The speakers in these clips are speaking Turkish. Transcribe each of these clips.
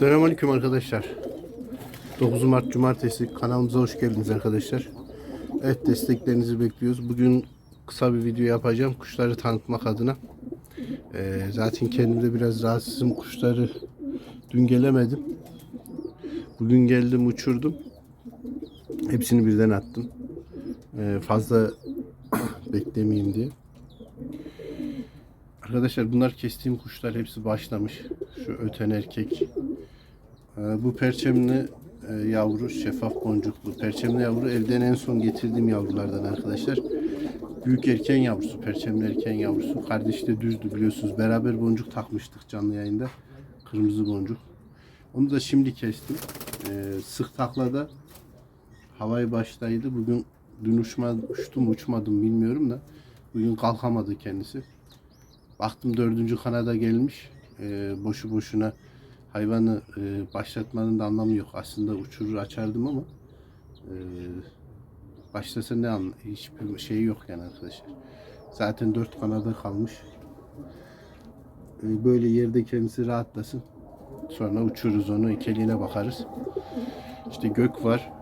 Selamünaleyküm arkadaşlar. 9 Mart Cumartesi kanalımıza hoş geldiniz arkadaşlar. Evet desteklerinizi bekliyoruz. Bugün kısa bir video yapacağım kuşları tanıtmak adına. Ee, zaten kendimde biraz rahatsızım kuşları dün gelemedim. Bugün geldim uçurdum. Hepsini birden attım. Ee, fazla beklemeyeyim diye. Arkadaşlar bunlar kestiğim kuşlar hepsi başlamış. Şu öten erkek. Ee, bu perçemli e, yavru şeffaf boncuklu. Perçemli yavru evden en son getirdiğim yavrulardan arkadaşlar. Büyük erken yavrusu, perçemli erken yavrusu. Kardeşi de düzdü biliyorsunuz. Beraber boncuk takmıştık canlı yayında. Kırmızı boncuk. Onu da şimdi kestim. Ee, sık taklada havayı baştaydı. Bugün dün uçma, uçtum uçmadım bilmiyorum da. Bugün kalkamadı kendisi. Baktım dördüncü kanada gelmiş. Ee, boşu boşuna hayvanı e, başlatmanın da anlamı yok. Aslında uçurur açardım ama e, başlasa ne an hiçbir şey yok yani arkadaşlar. Zaten dört kanada kalmış. E, böyle yerde kendisi rahatlasın. Sonra uçururuz onu. İkeliğine bakarız. İşte gök var.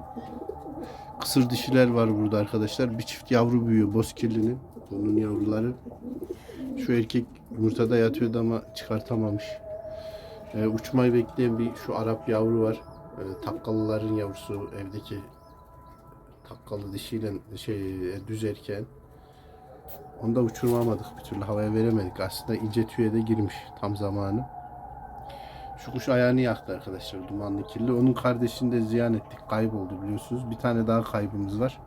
Kısır dişiler var burada arkadaşlar. Bir çift yavru büyüyor bozkirlinin. Bunun yavruları. Şu erkek yumurtada yatıyordu ama çıkartamamış. Ee, uçmayı bekleyen bir şu Arap yavru var. Ee, takkalıların yavrusu evdeki takkalı dişiyle şey e, düz erken. Onu da uçurmamadık bir türlü havaya veremedik. Aslında ince tüye de girmiş tam zamanı. Şu kuş ayağını yaktı arkadaşlar dumanlı kirli. Onun kardeşini de ziyan ettik. Kayboldu biliyorsunuz. Bir tane daha kaybımız var.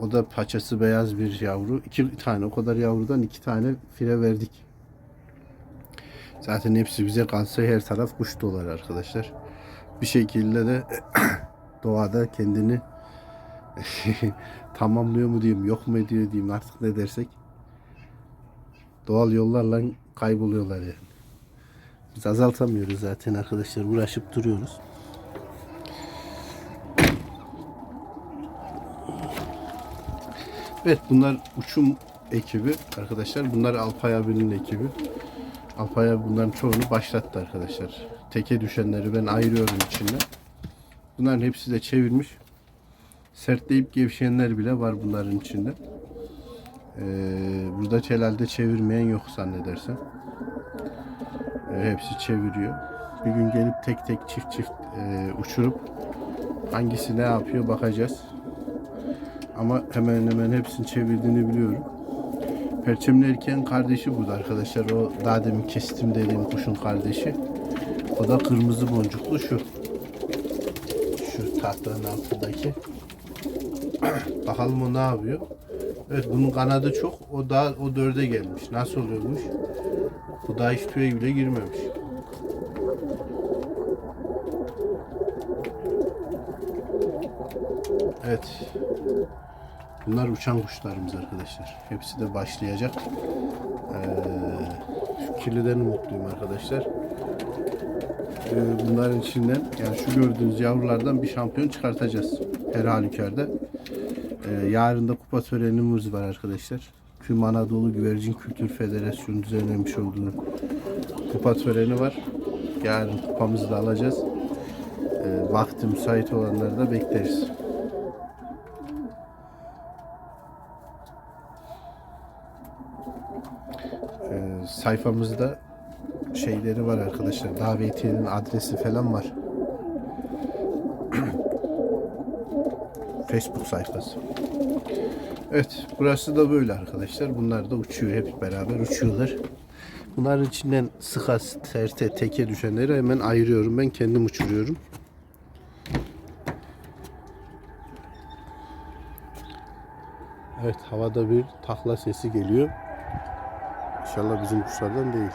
O da paçası beyaz bir yavru. İki tane o kadar yavrudan iki tane file verdik. Zaten hepsi bize kalsa her taraf kuş dolar arkadaşlar. Bir şekilde de doğada kendini tamamlıyor mu diyeyim, yok mu ediyor diyeyim artık ne dersek. Doğal yollarla kayboluyorlar yani. Biz azaltamıyoruz zaten arkadaşlar. Uğraşıp duruyoruz. Evet bunlar uçum ekibi arkadaşlar. Bunlar Alpay abinin ekibi. Alpay abi bunların çoğunu başlattı arkadaşlar. Teke düşenleri ben ayırıyorum içinden. Bunların hepsi de çevirmiş. Sertleyip gevşeyenler bile var bunların içinde. Ee, burada herhalde çevirmeyen yok zannedersem. Ee, hepsi çeviriyor. Bir gün gelip tek tek çift çift e, uçurup hangisi ne yapıyor bakacağız. Ama hemen hemen hepsini çevirdiğini biliyorum. Perçemli erkeğin kardeşi burada arkadaşlar. O daha demin kestim dediğim kuşun kardeşi. O da kırmızı boncuklu şu. Şu tahtanın altındaki. Bakalım o ne yapıyor. Evet bunun kanadı çok. O daha o dörde gelmiş. Nasıl oluyormuş? Bu daha hiç tüye bile girmemiş. Evet. Bunlar uçan kuşlarımız arkadaşlar. Hepsi de başlayacak. Ee, şu kirliden mutluyum arkadaşlar. Ee, bunların içinden yani şu gördüğünüz yavrulardan bir şampiyon çıkartacağız. Her halükarda. Ee, yarın da kupa törenimiz var arkadaşlar. Tüm Anadolu Güvercin Kültür Federasyonu düzenlemiş olduğu kupa töreni var. Yarın kupamızı da alacağız. Ee, vakti müsait olanları da bekleriz. Ee, sayfamızda şeyleri var arkadaşlar. Davetiyenin adresi falan var. Facebook sayfası. Evet, burası da böyle arkadaşlar. Bunlar da uçuyor hep beraber uçuyorlar. Bunların içinden sıka, terte, teke düşenleri hemen ayırıyorum. Ben kendim uçuruyorum. Evet, havada bir takla sesi geliyor. İnşallah bizim kuşlardan değil.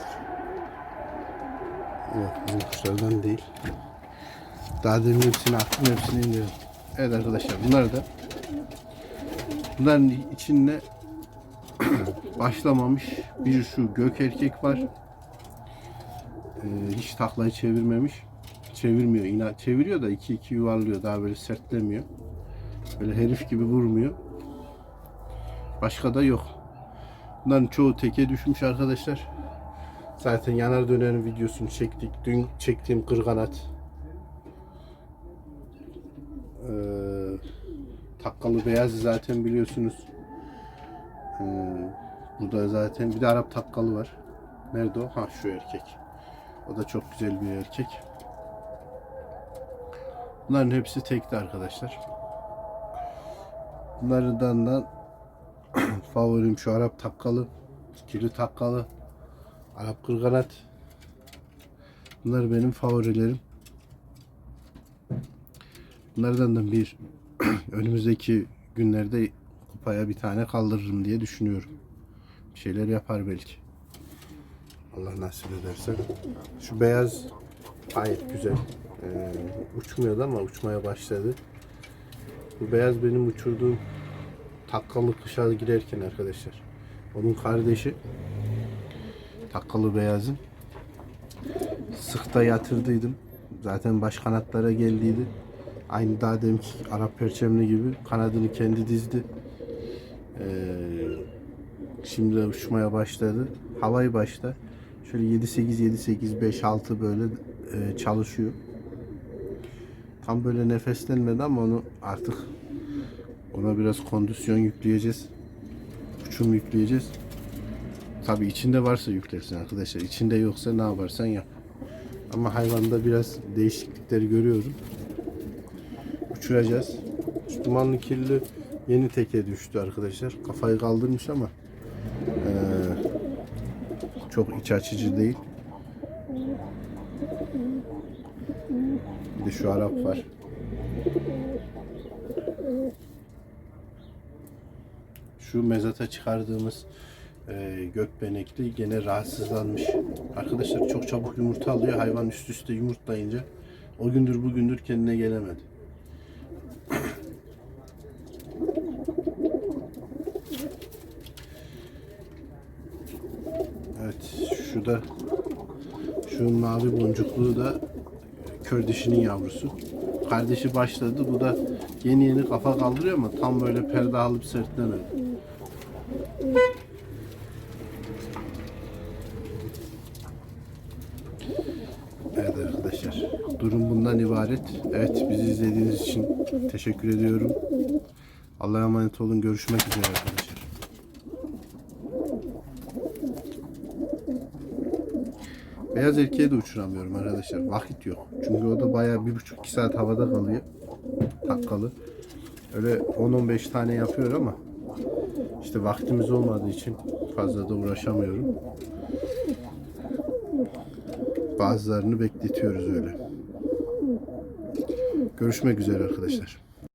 Yok bizim kuşlardan değil. Daha demin hepsini attım hepsini indirdim. Evet arkadaşlar bunlar da bunların içinde başlamamış bir şu gök erkek var. Ee, hiç taklayı çevirmemiş. Çevirmiyor. İna çeviriyor da iki iki yuvarlıyor. Daha böyle sertlemiyor. Böyle herif gibi vurmuyor. Başka da yok. Bunların çoğu teke düşmüş arkadaşlar. Zaten yanar dönerin videosunu çektik. Dün çektiğim kırganat. Ee, takkalı beyazı zaten biliyorsunuz. Ee, burada zaten bir de Arap takkalı var. Nerede o? Ha şu erkek. O da çok güzel bir erkek. Bunların hepsi tekti arkadaşlar. Bunlardan da favorim şu Arap takkalı, kirli takkalı, Arap kırganat. Bunlar benim favorilerim. Bunlardan da bir önümüzdeki günlerde kupaya bir tane kaldırırım diye düşünüyorum. Bir şeyler yapar belki. Allah nasip ederse. Şu beyaz gayet güzel. Ee, uçmuyordu ama uçmaya başladı. Bu beyaz benim uçurduğum takkalı kışa girerken arkadaşlar. Onun kardeşi takkalı beyazın. Sıkta yatırdıydım. Zaten baş kanatlara geldiydi. Aynı daha deminki Arap perçemli gibi kanadını kendi dizdi. Ee, şimdi de uçmaya başladı. Havayı başta. Şöyle 7-8, 7-8, 5-6 böyle e, çalışıyor. Tam böyle nefeslenmedi ama onu artık ona biraz kondisyon yükleyeceğiz. Uçum yükleyeceğiz. Tabi içinde varsa yüklersin arkadaşlar. İçinde yoksa ne yaparsan yap. Ama hayvanda biraz değişiklikleri görüyorum. Uçuracağız. Şu dumanlı kirli yeni teke düştü arkadaşlar. Kafayı kaldırmış ama eee, çok iç açıcı değil. Bir de şu Arap var. Şu mezata çıkardığımız e, gökbenekli gene rahatsızlanmış. Arkadaşlar çok çabuk yumurta alıyor. Hayvan üst üste yumurtlayınca o gündür bugündür kendine gelemedi. Evet şu da şu mavi boncuklu da kör dişinin yavrusu. Kardeşi başladı. Bu da yeni yeni kafa kaldırıyor ama tam böyle perde alıp sertlemedi. Evet arkadaşlar. Durum bundan ibaret. Evet bizi izlediğiniz için teşekkür ediyorum. Allah'a emanet olun. Görüşmek üzere arkadaşlar. Beyaz erkeği de uçuramıyorum arkadaşlar. Vakit yok. Çünkü o da bayağı bir buçuk iki saat havada kalıyor. Takkalı. Öyle 10-15 tane yapıyor ama işte vaktimiz olmadığı için fazla da uğraşamıyorum. Bazılarını bekletiyoruz öyle. Görüşmek üzere arkadaşlar.